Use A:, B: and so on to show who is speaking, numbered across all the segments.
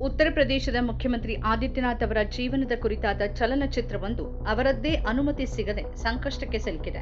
A: ಉತ್ತರ ಪ್ರದೇಶದ ಮುಖ್ಯಮಂತ್ರಿ ಆದಿತ್ಯನಾಥ್ ಅವರ ಜೀವನದ ಕುರಿತಾದ ಚಲನಚಿತ್ರವೊಂದು ಅವರದ್ದೇ ಅನುಮತಿ ಸಿಗದೆ ಸಂಕಷ್ಟಕ್ಕೆ ಸಿಲುಕಿದೆ.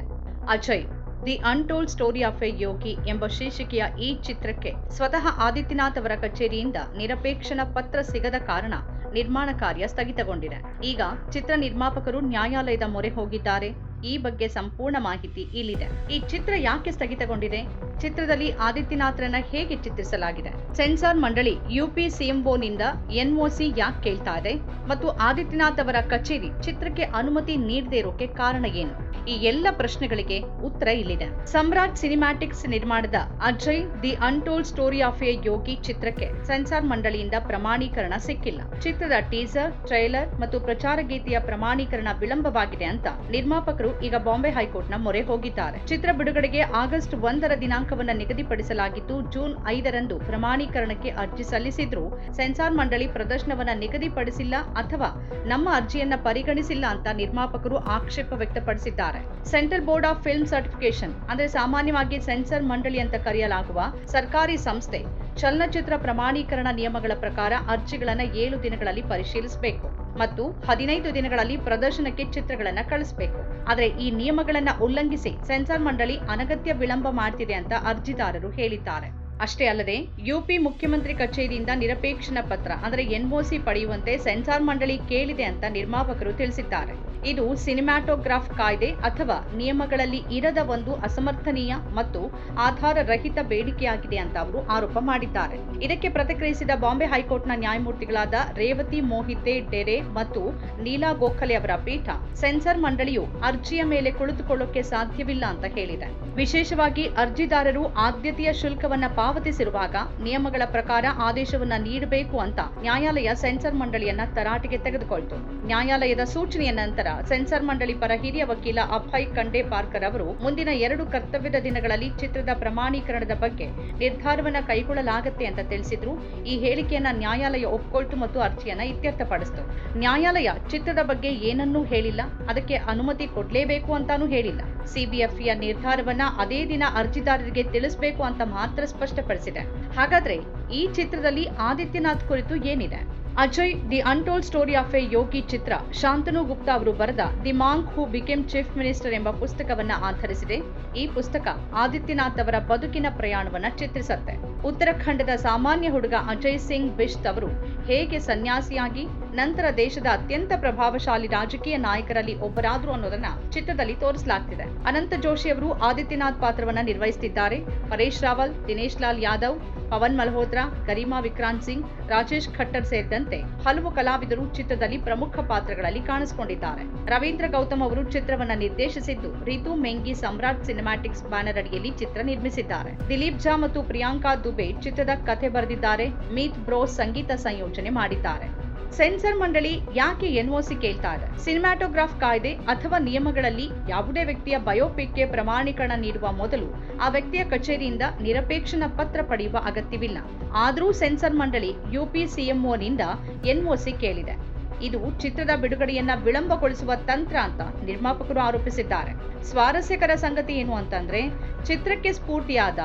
A: Ajay, the untold story of a Yogi ಎಂಬ ಶೀರ್ಷಿಕೆಯ ಈ ಚಿತ್ರಕ್ಕೆ ಸ್ವತಃ ಆದಿತ್ಯನಾಥ್ ಅವರ ಕಚೇರಿಯಿಂದ ನಿರಪೇಕ್ಷಣ ಪತ್ರ ಸಿಗದ ಕಾರಣ ನಿರ್ಮಾಣ ಕಾರ್ಯ ಸ್ಥಗಿತಗೊಂಡಿದೆ. ಈಗ ಚಿತ್ರ ನಿರ್ಮಾಪಕರು ನ್ಯಾಯಾಲಯದ ಮೊರೆ ಹೋಗಿದ್ದಾರೆ. ಈ ಬಗ್ಗೆ ಸಂಪೂರ್ಣ ಮಾಹಿತಿ ಇಲ್ಲಿದೆ. ಈ ಚಿತ್ರ ಯಾಕೆ ಸ್ಥಗಿತಗೊಂಡಿದೆ? ಚಿತ್ರದಲ್ಲಿ ಆದಿತ್ಯನಾಥ್ರನ್ನ ಹೇಗೆ ಚಿತ್ರಿಸಲಾಗಿದೆ? ಸೆನ್ಸಾರ್ ಮಂಡಳಿ ಯುಪಿ ಸಿಎಂಒನಿಂದ ಎನ್ಒಸಿ ಯಾಕೆ ಕೇಳ್ತಾ ಇದೆ? ಮತ್ತು ಆದಿತ್ಯನಾಥ್ ಅವರ ಕಚೇರಿ ಚಿತ್ರಕ್ಕೆ ಅನುಮತಿ ನೀಡದೇ ಇರೋಕೆ ಕಾರಣ ಏನು? ಈ ಎಲ್ಲ ಪ್ರಶ್ನೆಗಳಿಗೆ ಉತ್ತರ ಇಲ್ಲಿದೆ. ಸಮ್ರಾಟ್ ಸಿನಿಮ್ಯಾಟಿಕ್ಸ್ ನಿರ್ಮಾಣದ Ajay, the untold story of a Yogi ಚಿತ್ರಕ್ಕೆ ಸೆನ್ಸಾರ್ ಮಂಡಳಿಯಿಂದ ಪ್ರಮಾಣೀಕರಣ ಸಿಕ್ಕಿಲ್ಲ. ಚಿತ್ರದ ಟೀಸರ್, ಟ್ರೈಲರ್ ಮತ್ತು ಪ್ರಚಾರ ಗೀತೆಯ ಪ್ರಮಾಣೀಕರಣ ವಿಳಂಬವಾಗಿದೆ ಅಂತ ನಿರ್ಮಾಪಕರು ಈಗ ಬಾಂಬೆ ಹೈಕೋರ್ಟ್ನ ಮೊರೆ ಹೋಗಿದ್ದಾರೆ. ಚಿತ್ರ ಬಿಡುಗಡೆಗೆ ಆಗಸ್ಟ್ ಒಂದರ ದಿನಾಂಕವನ್ನು ನಿಗದಿಪಡಿಸಲಾಗಿದ್ದು ಜೂನ್ ಐದರಂದು ಪ್ರಮಾಣೀಕರಣಕ್ಕೆ ಅರ್ಜಿ ಸಲ್ಲಿಸಿದ್ರೂ ಸೆನ್ಸಾರ್ ಮಂಡಳಿ ಪ್ರದರ್ಶನವನ್ನ ನಿಗದಿಪಡಿಸಿಲ್ಲ ಅಥವಾ ನಮ್ಮ ಅರ್ಜಿಯನ್ನ ಪರಿಗಣಿಸಿಲ್ಲ ಅಂತ ನಿರ್ಮಾಪಕರು ಆಕ್ಷೇಪ ವ್ಯಕ್ತಪಡಿಸಿದ್ದಾರೆ. Central board of film certification ಅಂದ್ರೆ ಸಾಮಾನ್ಯವಾಗಿ ಸೆನ್ಸಾರ್ ಮಂಡಳಿ ಅಂತ ಕರೆಯಲಾಗುವ ಸರ್ಕಾರಿ ಸಂಸ್ಥೆ, ಚಲನಚಿತ್ರ ಪ್ರಮಾಣೀಕರಣ ನಿಯಮಗಳ ಪ್ರಕಾರ ಅರ್ಜಿಗಳನ್ನ ಏಳು ದಿನಗಳಲ್ಲಿ ಪರಿಶೀಲಿಸಬೇಕು. ಮತ್ತು ಹದಿನೈದು ದಿನಗಳಲ್ಲಿ ಪ್ರದರ್ಶನಕ್ಕೆ ಚಿತ್ರಗಳನ್ನ ಕಳಿಸಬೇಕು. ಆದರೆ ಈ ನಿಯಮಗಳನ್ನ ಉಲ್ಲಂಘಿಸಿ ಸೆನ್ಸಾರ್ ಮಂಡಳಿ ಅನಗತ್ಯ ವಿಳಂಬ ಮಾಡ್ತಿದೆ ಅಂತ ಅರ್ಜಿದಾರರು ಹೇಳಿದ್ದಾರೆ. ಅಷ್ಟೇ ಅಲ್ಲದೆ, ಯುಪಿ ಮುಖ್ಯಮಂತ್ರಿ ಕಚೇರಿಯಿಂದ ನಿರಪೇಕ್ಷಣ ಪತ್ರ, ಅಂದರೆ ಎನ್ಒಸಿ ಪಡೆಯುವಂತೆ ಸೆನ್ಸಾರ್ ಮಂಡಳಿ ಕೇಳಿದೆ ಅಂತ ನಿರ್ಮಾಪಕರು ತಿಳಿಸಿದ್ದಾರೆ. ಇದು ಸಿನಿಮಾಟೋಗ್ರಾಫ್ ಕಾಯ್ದೆ ಅಥವಾ ನಿಯಮಗಳಲ್ಲಿ ಇರದ ಒಂದು ಅಸಮರ್ಥನೀಯ ಮತ್ತು ಆಧಾರ ರಹಿತ ಬೇಡಿಕೆಯಾಗಿದೆ ಅಂತ ಅವರು ಆರೋಪ ಮಾಡಿದ್ದಾರೆ. ಇದಕ್ಕೆ ಪ್ರತಿಕ್ರಿಯಿಸಿದ ಬಾಂಬೆ ಹೈಕೋರ್ಟ್ನ ನ್ಯಾಯಮೂರ್ತಿಗಳಾದ ರೇವತಿ ಮೋಹಿತೆ ಡೆರೆ ಮತ್ತು ನೀಲಾ ಗೋಖಲೆ ಅವರ ಪೀಠ ಸೆನ್ಸಾರ್ ಮಂಡಳಿಯು ಅರ್ಜಿಯ ಮೇಲೆ ಕುಳಿತುಕೊಳ್ಳೋಕೆ ಸಾಧ್ಯವಿಲ್ಲ ಅಂತ ಹೇಳಿದೆ. ವಿಶೇಷವಾಗಿ ಅರ್ಜಿದಾರರು ಆದ್ಯತೆಯ ಶುಲ್ಕವನ್ನ ಪಾವತಿಸಿರುವಾಗ ನಿಯಮಗಳ ಪ್ರಕಾರ ಆದೇಶವನ್ನು ನೀಡಬೇಕು ಅಂತ ನ್ಯಾಯಾಲಯ ಸೆನ್ಸರ್ ಮಂಡಳಿಯನ್ನ ತರಾಟೆಗೆ ತೆಗೆದುಕೊಳ್ತು. ನ್ಯಾಯಾಲಯದ ಸೂಚನೆಯ ನಂತರ ಸೆನ್ಸರ್ ಮಂಡಳಿ ಪರ ಹಿರಿಯ ವಕೀಲ ಅಭಯ್ ಕಂಡೆ ಪಾರ್ಕರ್ ಅವರು ಮುಂದಿನ ಎರಡು ಕರ್ತವ್ಯದ ದಿನಗಳಲ್ಲಿ ಚಿತ್ರದ ಪ್ರಮಾಣೀಕರಣದ ಬಗ್ಗೆ ನಿರ್ಧಾರವನ್ನು ಕೈಗೊಳ್ಳಲಾಗುತ್ತೆ ಅಂತ ತಿಳಿಸಿದ್ರು. ಈ ಹೇಳಿಕೆಯನ್ನ ನ್ಯಾಯಾಲಯ ಒಪ್ಕೊಳ್ತು ಮತ್ತು ಅರ್ಜಿಯನ್ನ ಇತ್ಯರ್ಥಪಡಿಸಿತು. ನ್ಯಾಯಾಲಯ ಚಿತ್ರದ ಬಗ್ಗೆ ಏನನ್ನೂ ಹೇಳಿಲ್ಲ. ಅದಕ್ಕೆ ಅನುಮತಿ ಕೊಡಲೇಬೇಕು ಅಂತಾನೂ ಹೇಳಿಲ್ಲ. ಸಿಬಿಎಫ್ಇಯ ನಿರ್ಧಾರವನ್ನ ಅದೇ ದಿನ ಅರ್ಜಿದಾರರಿಗೆ ತಿಳಿಸಬೇಕು ಅಂತ ಮಾತ್ರ ಸ್ಪಷ್ಟಪಡಿಸಿದೆ. ಹಾಗಾದ್ರೆ ಈ ಚಿತ್ರದಲ್ಲಿ ಆದಿತ್ಯನಾಥ್ ಕುರಿತು ಏನಿದೆ? Ajay, the untold story of a Yogi ಚಿತ್ರ. ಶಾಂತನು ಗುಪ್ತಾ ಅವರು ಬರೆದ the monk who became chief minister ಎಂಬ ಪುಸ್ತಕವನ್ನ ಆಧರಿಸಿದೆ. ಈ ಪುಸ್ತಕ ಆದಿತ್ಯನಾಥ್ ಅವರ ಬದುಕಿನ ಪ್ರಯಾಣವನ್ನ ಚಿತ್ರಿಸುತ್ತೆ. ಉತ್ತರಾಖಂಡದ ಸಾಮಾನ್ಯ ಹುಡುಗ ಅಜಯ್ ಸಿಂಗ್ ಬಿಶ್ತ್ ಅವರು ಹೇಗೆ ಸನ್ಯಾಸಿಯಾಗಿ ನಂತರ ದೇಶದ ಅತ್ಯಂತ ಪ್ರಭಾವಶಾಲಿ ರಾಜಕೀಯ ನಾಯಕರಲ್ಲಿ ಒಬ್ಬರಾದ್ರು ಅನ್ನೋದನ್ನ ಚಿತ್ರದಲ್ಲಿ ತೋರಿಸಲಾಗ್ತಿದೆ. ಅನಂತ ಜೋಶಿ ಅವರು ಆದಿತ್ಯನಾಥ್ ಪಾತ್ರವನ್ನ ನಿರ್ವಹಿಸುತ್ತಿದ್ದಾರೆ ಪರೇಶ್ ರಾವಲ್, ದಿನೇಶ್ ಲಾಲ್ ಯಾದವ್, ಪವನ್ ಮಲ್ಹೋತ್ರಾ ಗರಿಮಾ ವಿಕ್ರಾಂತ್ ಸಿಂಗ್, ರಾಜೇಶ್ ಖಟ್ಟರ್ ಸೇರಿದಂತೆ ಹಲವು ಕಲಾವಿದರು ಚಿತ್ರದಲ್ಲಿ ಪ್ರಮುಖ ಪಾತ್ರಗಳಲ್ಲಿ ಕಾಣಿಸಿಕೊಂಡಿದ್ದಾರೆ. ರವೀಂದ್ರ ಗೌತಮ್ ಅವರು ಚಿತ್ರವನ್ನ ನಿರ್ದೇಶಿಸಿದ್ದು, ರಿತು ಮೆಂಗಿ ಸಮ್ರಾಟ್ ಸಿನಿಮ್ಯಾಟಿಕ್ಸ್ ಬ್ಯಾನರ್ ಅಡಿಯಲ್ಲಿ ಚಿತ್ರ ನಿರ್ಮಿಸಿದ್ದಾರೆ. ದಿಲೀಪ್ ಝಾ ಮತ್ತು ಪ್ರಿಯಾಂಕಾ ದುಬೆ ಚಿತ್ರದ ಕಥೆ ಬರೆದಿದ್ದಾರೆ. ಮೀತ್ ಬ್ರೋಸ್ ಸಂಗೀತ ಸಂಯೋಜನೆ ಮಾಡಿದ್ದಾರೆ. ಸೆನ್ಸರ್ ಮಂಡಳಿ ಯಾಕೆ ಎನ್ಒಸಿ ಕೇಳ್ತಾ ಇದೆ ಸಿನಿಮಾಟೋಗ್ರಾಫ್ ಕಾಯ್ದೆ ಅಥವಾ ನಿಯಮಗಳಲ್ಲಿ ಯಾವುದೇ ವ್ಯಕ್ತಿಯ ಬಯೋಪಿಕ್ಗೆ ಪ್ರಮಾಣೀಕರಣ ನೀಡುವ ಮೊದಲು ಆ ವ್ಯಕ್ತಿಯ ಕಚೇರಿಯಿಂದ ನಿರಪೇಕ್ಷಣ ಪತ್ರ ಪಡೆಯುವ ಅಗತ್ಯವಿಲ್ಲ. ಆದರೂ ಸೆನ್ಸರ್ ಮಂಡಳಿ ಯುಪಿ ಸಿಎಂಒನಿಂದ ಎನ್ಒಸಿ ಕೇಳಿದೆ. ಇದು ಚಿತ್ರದ ಬಿಡುಗಡೆಯನ್ನ ವಿಳಂಬಗೊಳಿಸುವ ತಂತ್ರ ಅಂತ ನಿರ್ಮಾಪಕರು ಆರೋಪಿಸಿದ್ದಾರೆ. ಸ್ವಾರಸ್ಯಕರ ಸಂಗತಿ ಏನು ಅಂತಂದ್ರೆ, ಚಿತ್ರಕ್ಕೆ ಸ್ಫೂರ್ತಿಯಾದ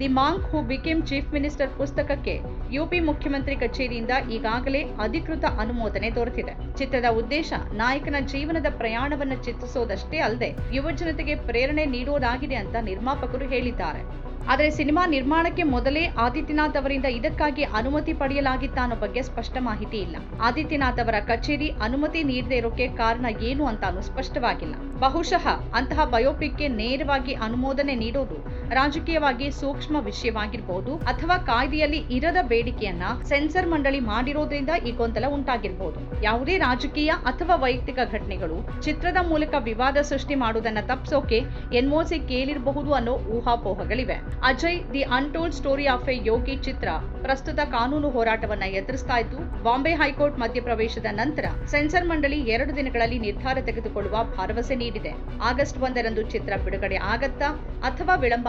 A: the monk who became chief minister ಪುಸ್ತಕಕ್ಕೆ ಯುಪಿ ಮುಖ್ಯಮಂತ್ರಿ ಕಚೇರಿಯಿಂದ ಈಗಾಗಲೇ ಅಧಿಕೃತ ಅನುಮೋದನೆ ದೊರೆತಿದೆ. ಚಿತ್ರದ ಉದ್ದೇಶ ನಾಯಕನ ಜೀವನದ ಪ್ರಯಾಣವನ್ನು ಚಿತ್ರಿಸೋದಷ್ಟೇ ಅಲ್ಲದೆ ಯುವಜನತೆಗೆ ಪ್ರೇರಣೆ ನೀಡೋದಾಗಿದೆ ಅಂತ ನಿರ್ಮಾಪಕರು ಹೇಳಿದ್ದಾರೆ. ಆದರೆ ಸಿನಿಮಾ ನಿರ್ಮಾಣಕ್ಕೆ ಮೊದಲೇ ಆದಿತ್ಯನಾಥ್ ಅವರಿಂದ ಇದಕ್ಕಾಗಿ ಅನುಮತಿ ಪಡೆಯಲಾಗಿತ್ತ ಅನ್ನೋ ಬಗ್ಗೆ ಸ್ಪಷ್ಟ ಮಾಹಿತಿ ಇಲ್ಲ. ಆದಿತ್ಯನಾಥ್ ಅವರ ಕಚೇರಿ ಅನುಮತಿ ನೀಡದೇ ಇರೋಕೆ ಕಾರಣ ಏನು ಅಂತಾನು ಸ್ಪಷ್ಟವಾಗಿಲ್ಲ. ಬಹುಶಃ ಅಂತಹ ಬಯೋಪಿಕ್ಗೆ ನೇರವಾಗಿ ಅನುಮೋದನೆ ನೀಡೋದು ರಾಜಕೀಯವಾಗಿ ಸೂಕ್ಷ್ಮ ವಿಷಯವಾಗಿರಬಹುದು ಅಥವಾ ಕಾಯ್ದೆಯಲ್ಲಿ ಇರದ ಬೇಡಿಕೆಯನ್ನ ಸೆನ್ಸರ್ ಮಂಡಳಿ ಮಾಡಿರೋದ್ರಿಂದ ಈ ಗೊಂದಲ ಉಂಟಾಗಿರಬಹುದು ಯಾವುದೇ ರಾಜಕೀಯ ಅಥವಾ ವೈಯಕ್ತಿಕ ಘಟನೆಗಳು ಚಿತ್ರದ ಮೂಲಕ ವಿವಾದ ಸೃಷ್ಟಿ ಮಾಡುವುದನ್ನ ತಪ್ಪಿಸೋಕೆ ಎನ್ಒಸಿ ಕೇಳಿರಬಹುದು ಅನ್ನೋ ಊಹಾಪೋಹಗಳಿವೆ. Ajay, the untold story of a Yogi ಚಿತ್ರ ಪ್ರಸ್ತುತ ಕಾನೂನು ಹೋರಾಟವನ್ನ ಎದುರಿಸ್ತಾ ಇದ್ದು, ಬಾಂಬೆ ಹೈಕೋರ್ಟ್ ಮಧ್ಯಪ್ರವೇಶದ ನಂತರ ಸೆನ್ಸರ್ ಮಂಡಳಿ ಎರಡು ದಿನಗಳಲ್ಲಿ ನಿರ್ಧಾರ ತೆಗೆದುಕೊಳ್ಳುವ ಭರವಸೆ ನೀಡಿದೆ. ಆಗಸ್ಟ್ ಒಂದರಂದು ಚಿತ್ರ ಬಿಡುಗಡೆ ಆಗತ್ತಾ ಅಥವಾ ವಿಳಂಬ